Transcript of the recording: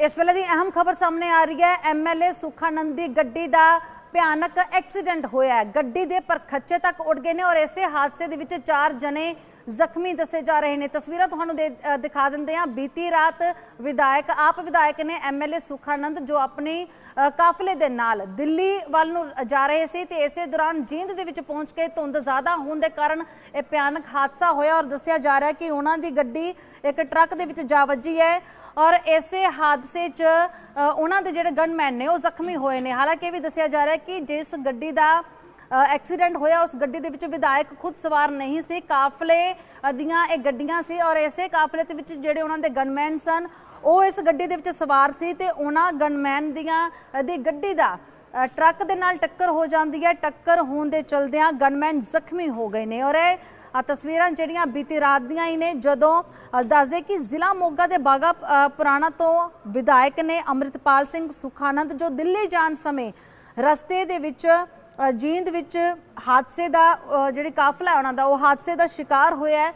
ਇਸ ਵੇਲੇ ਦੀ ਅਹਿਮ ਖਬਰ ਸਾਹਮਣੇ ਆ ਰਹੀ ਹੈ। ਐਮਐਲਏ ਸੁਖਾਨੰਦ ਦੀ ਗੱਡੀ ਦਾ ਭਿਆਨਕ ਐਕਸੀਡੈਂਟ ਹੋਇਆ ਗੱਡੀ ਦੇ ਪਰਖੱਚੇ ਤੱਕ ਉੱਡ ਗਏ ਨੇ ਔਰ ਇਸੇ ਹਾਦਸੇ ਦੇ ਵਿੱਚ ਚਾਰ ਜਣੇ ਜ਼ਖਮੀ ਦੱਸੇ ਜਾ ਰਹੇ ਨੇ। ਤਸਵੀਰਾਂ ਤੁਹਾਨੂੰ ਦੇ- ਦਿਖਾ ਦਿੰਦੇ ਹਾਂ। ਬੀਤੀ ਰਾਤ ਵਿਧਾਇਕ, ਆਪ ਵਿਧਾਇਕ ਨੇ ਐਮਐਲਏ ਸੁਖਾਨੰਦ ਜੋ ਆਪਣੀ ਕਾਫਲੇ ਦੇ ਨਾਲ ਦਿੱਲੀ ਵੱਲ ਨੂੰ ਜਾ ਰਹੇ ਸੀ ਤੇ ਇਸੇ ਦੌਰਾਨ ਜੀਂਦ ਦੇ ਵਿੱਚ ਪਹੁੰਚ ਕੇ ਧੁੰਦ ਜ਼ਿਆਦਾ ਹੋਣ ਦੇ ਕਾਰਨ ਇਹ ਭਿਆਨਕ ਹਾਦਸਾ ਹੋਇਆ ਔਰ ਦੱਸਿਆ ਜਾ ਰਿਹਾ ਕਿ ਉਹਨਾਂ ਦੀ ਗੱਡੀ ਇੱਕ ਟਰੱਕ ਦੇ ਵਿੱਚ ਜਾ ਵੱਜੀ ਹੈ ਔਰ ਇਸੇ ਹਾਦਸੇ 'ਚ ਉਹਨਾਂ ਦੇ ਜਿਹੜੇ ਗਨਮੈਨ ਨੇ ਉਹ ਜ਼ਖਮੀ ਹੋਏ ਨੇ। ਹਾਲਾਂਕਿ ਇਹ ਵੀ ਦੱਸਿਆ ਜਾ ਰਿਹਾ ਕਿ ਜਿਸ ਗੱਡੀ ਦਾ ਐਕਸੀਡੈਂਟ ਹੋਇਆ, ਉਸ ਗੱਡੀ ਦੇ ਵਿੱਚ ਵਿਧਾਇਕ ਖੁਦ ਸਵਾਰ ਨਹੀਂ ਸੀ। ਕਾਫਲੇ ਦੀਆਂ ਇਹ ਗੱਡੀਆਂ ਸੀ ਔਰ ਇਸੇ ਕਾਫਲੇ ਦੇ ਵਿੱਚ ਜਿਹੜੇ ਉਹਨਾਂ ਦੇ ਗਨਮੈਨ ਸਨ, ਉਹ ਇਸ ਗੱਡੀ ਦੇ ਵਿੱਚ ਸਵਾਰ ਸੀ ਤੇ ਉਹਨਾਂ ਗਨਮੈਨ ਦੀਆਂ ਦੀ ਗੱਡੀ ਦਾ ਟਰੱਕ ਦੇ ਨਾਲ ਟੱਕਰ ਹੋ ਜਾਂਦੀ ਹੈ। ਟੱਕਰ ਹੋਣ ਦੇ ਚਲਦਿਆਂ ਗਨਮੈਨ ਜ਼ਖਮੀ ਹੋ ਗਏ ਨੇ ਔਰ ਇਹ ਆ ਤਸਵੀਰਾਂ ਜਿਹੜੀਆਂ ਬੀਤੀ ਰਾਤ ਦੀਆਂ ਹੀ ਨੇ, ਜਦੋਂ ਦੱਸਦੇ ਕਿ ਜ਼ਿਲ੍ਹਾ ਮੋਗਾ ਦੇ ਬਾਗਾ ਪੁਰਾਣਾ ਤੋਂ ਵਿਧਾਇਕ ਨੇ ਅੰਮ੍ਰਿਤਪਾਲ ਸਿੰਘ ਸੁਖਾਨੰਦ, ਜੋ ਦਿੱਲੀ ਜਾਣ ਸਮੇਂ ਰਸਤੇ ਦੇ ਵਿੱਚ ਜੀਂਦ ਵਿੱਚ ਹਾਦਸੇ ਦਾ ਅ, ਜਿਹੜੀ ਕਾਫਲਾ ਉਹਨਾਂ ਦਾ ਉਹ ਹਾਦਸੇ ਦਾ ਸ਼ਿਕਾਰ ਹੋਇਆ